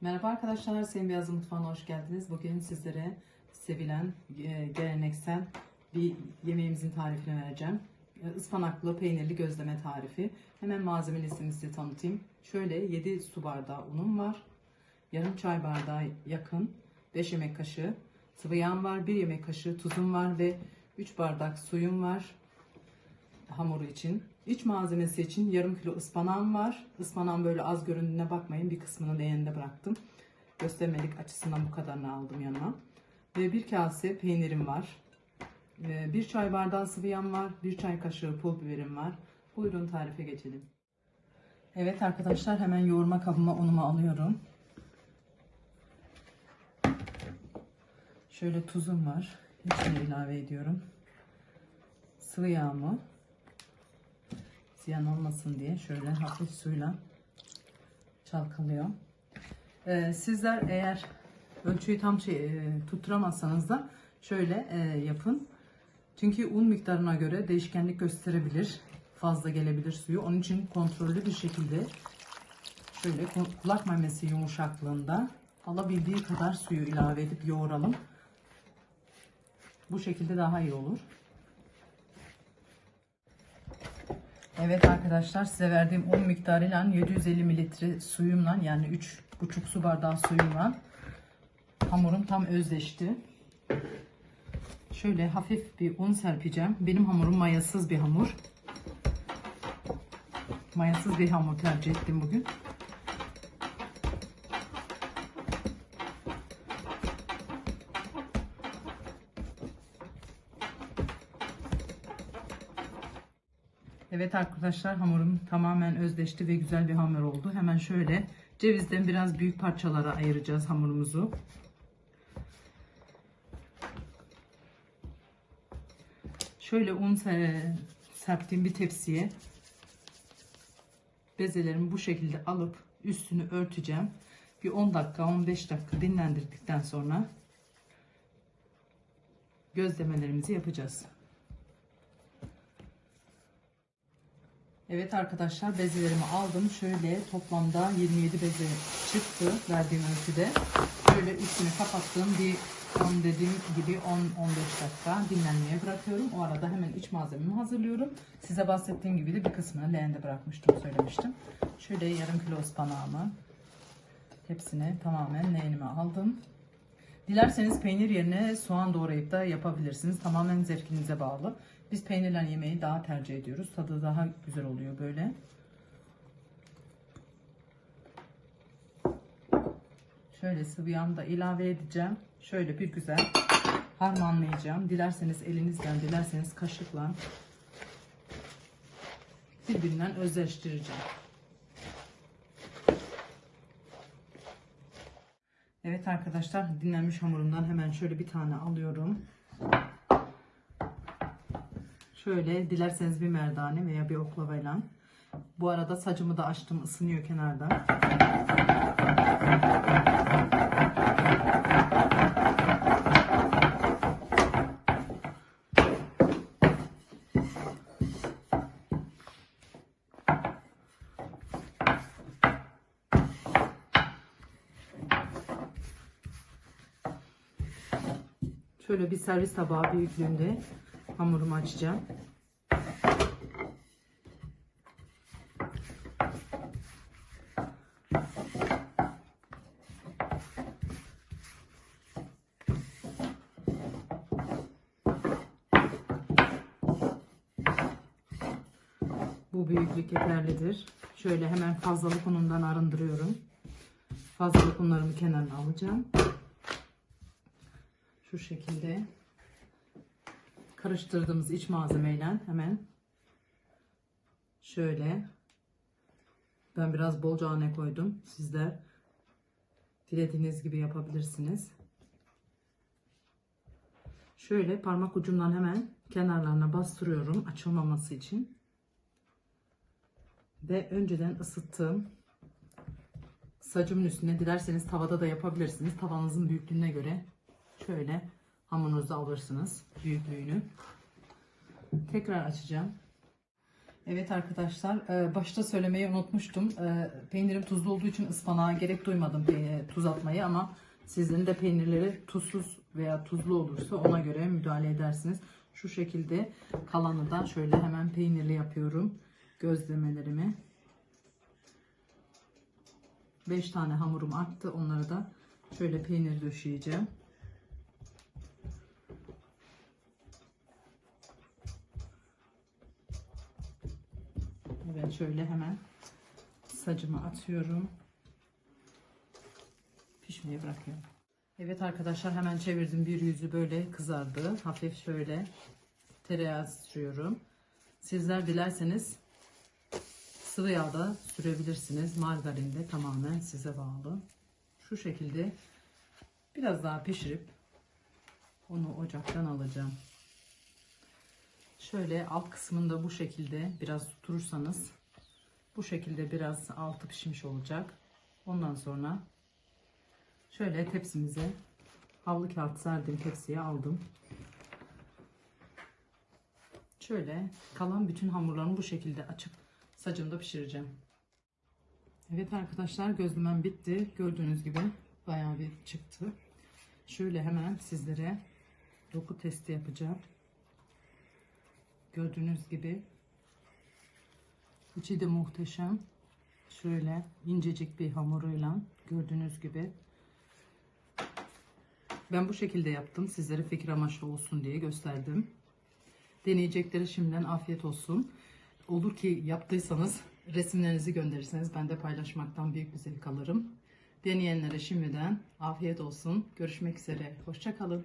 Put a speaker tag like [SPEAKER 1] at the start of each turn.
[SPEAKER 1] Merhaba arkadaşlar, Sayın Beyazlı Mutfağı'na hoş geldiniz. Bugün sizlere sevilen, e, geleneksel bir yemeğimizin tarifini vereceğim. E, Ispanaklı peynirli gözleme tarifi. Hemen malzeme listemi size tanıtayım. Şöyle 7 su bardağı unum var. Yarım çay bardağı yakın, 5 yemek kaşığı sıvı yağım var, 1 yemek kaşığı tuzum var ve 3 bardak suyum var hamuru için. İç malzemesi için yarım kilo ıspanağım var. Ispanağın böyle az göründüğüne bakmayın. Bir kısmını leğeninde bıraktım. Göstermelik açısından bu kadarını aldım yanıma. Ve bir kase peynirim var. Bir çay bardağı sıvı yağım var. Bir çay kaşığı pul biberim var. Buyurun tarife geçelim. Evet arkadaşlar hemen yoğurma kabıma unumu alıyorum. Şöyle tuzum var. Hepsini ilave ediyorum. Sıvı yağımı ziyan olmasın diye şöyle hafif suyla çalkalıyorum. Ee, sizler eğer ölçüyü tam şey, e, tutturamazsanız da şöyle e, yapın. Çünkü un miktarına göre değişkenlik gösterebilir. Fazla gelebilir suyu. Onun için kontrollü bir şekilde şöyle kulak memesi yumuşaklığında alabildiği kadar suyu ilave edip yoğuralım. Bu şekilde daha iyi olur. Evet arkadaşlar size verdiğim un miktarıyla 750 mililitre suyumla yani 3,5 su bardağı suyumla hamurum tam özleşti. Şöyle hafif bir un serpeceğim. Benim hamurum mayasız bir hamur. Mayasız bir hamur tercih ettim bugün. Evet arkadaşlar hamurum tamamen özleşti ve güzel bir hamur oldu. Hemen şöyle cevizden biraz büyük parçalara ayıracağız hamurumuzu. Şöyle un serptiğim bir tepsiye bezelerimi bu şekilde alıp üstünü örteceğim. Bir 10 dakika 15 dakika dinlendirdikten sonra gözlemelerimizi yapacağız. Evet arkadaşlar bezelerimi aldım. Şöyle toplamda 27 beze çıktı verdiğim ölçüde. Şöyle üstünü kapattım. Bir 10 dediğim gibi 10-15 dakika dinlenmeye bırakıyorum. O arada hemen iç malzememi hazırlıyorum. Size bahsettiğim gibi de bir kısmını leğende bırakmıştım söylemiştim. Şöyle yarım kilo ıspanağımı hepsini tamamen leğenime aldım. Dilerseniz peynir yerine soğan doğrayıp da yapabilirsiniz. Tamamen zevkinize bağlı. Biz peynirle yemeği daha tercih ediyoruz. Tadı daha güzel oluyor böyle. Şöyle sıvı yağını da ilave edeceğim. Şöyle bir güzel harmanlayacağım. Dilerseniz elinizden, dilerseniz kaşıkla birbirinden özleştireceğim. Evet arkadaşlar dinlenmiş hamurumdan hemen şöyle bir tane alıyorum. Şöyle dilerseniz bir merdane veya bir oklavayla. Bu arada sacımı da açtım ısınıyor kenarda. Şöyle bir servis tabağı büyüklüğünde hamurumu açacağım. Bu büyüklük yeterlidir. Şöyle hemen fazlalık unundan arındırıyorum. Fazlalık unlarımı kenarına alacağım. Şu şekilde karıştırdığımız iç malzemeyle hemen şöyle ben biraz bolca ne koydum. Sizler dilediğiniz gibi yapabilirsiniz. Şöyle parmak ucumdan hemen kenarlarına bastırıyorum açılmaması için. Ve önceden ısıttığım sacımın üstüne dilerseniz tavada da yapabilirsiniz. Tavanızın büyüklüğüne göre şöyle hamurunuzu alırsınız büyüklüğünü. Tekrar açacağım. Evet arkadaşlar, e, başta söylemeyi unutmuştum. E, Peynirim tuzlu olduğu için ıspanağa gerek duymadım tuz atmayı ama sizin de peynirleri tuzsuz veya tuzlu olursa ona göre müdahale edersiniz. Şu şekilde kalanı da şöyle hemen peynirli yapıyorum gözlemelerimi. 5 tane hamurum arttı. Onları da şöyle peynir döşeyeceğim. Evet şöyle hemen sacımı atıyorum. Pişmeye bırakıyorum. Evet arkadaşlar hemen çevirdim. Bir yüzü böyle kızardı. Hafif şöyle tereyağı sürüyorum. Sizler dilerseniz sıvı yağda sürebilirsiniz. Margarinde tamamen size bağlı. Şu şekilde biraz daha pişirip onu ocaktan alacağım. Şöyle alt kısmında bu şekilde biraz tuturursanız bu şekilde biraz altı pişmiş olacak. Ondan sonra şöyle tepsimize havlu kağıt serdiğim tepsiye aldım. Şöyle kalan bütün hamurlarımı bu şekilde açıp sacımda pişireceğim. Evet arkadaşlar gözlemem bitti. Gördüğünüz gibi bayağı bir çıktı. Şöyle hemen sizlere doku testi yapacağım. Gördüğünüz gibi içi de muhteşem. Şöyle incecik bir hamuruyla gördüğünüz gibi. Ben bu şekilde yaptım. Sizlere fikir amaçlı olsun diye gösterdim. Deneyecekleri şimdiden afiyet olsun. Olur ki yaptıysanız resimlerinizi gönderirseniz ben de paylaşmaktan büyük bir zevk alırım. Deneyenlere şimdiden afiyet olsun. Görüşmek üzere. Hoşça kalın.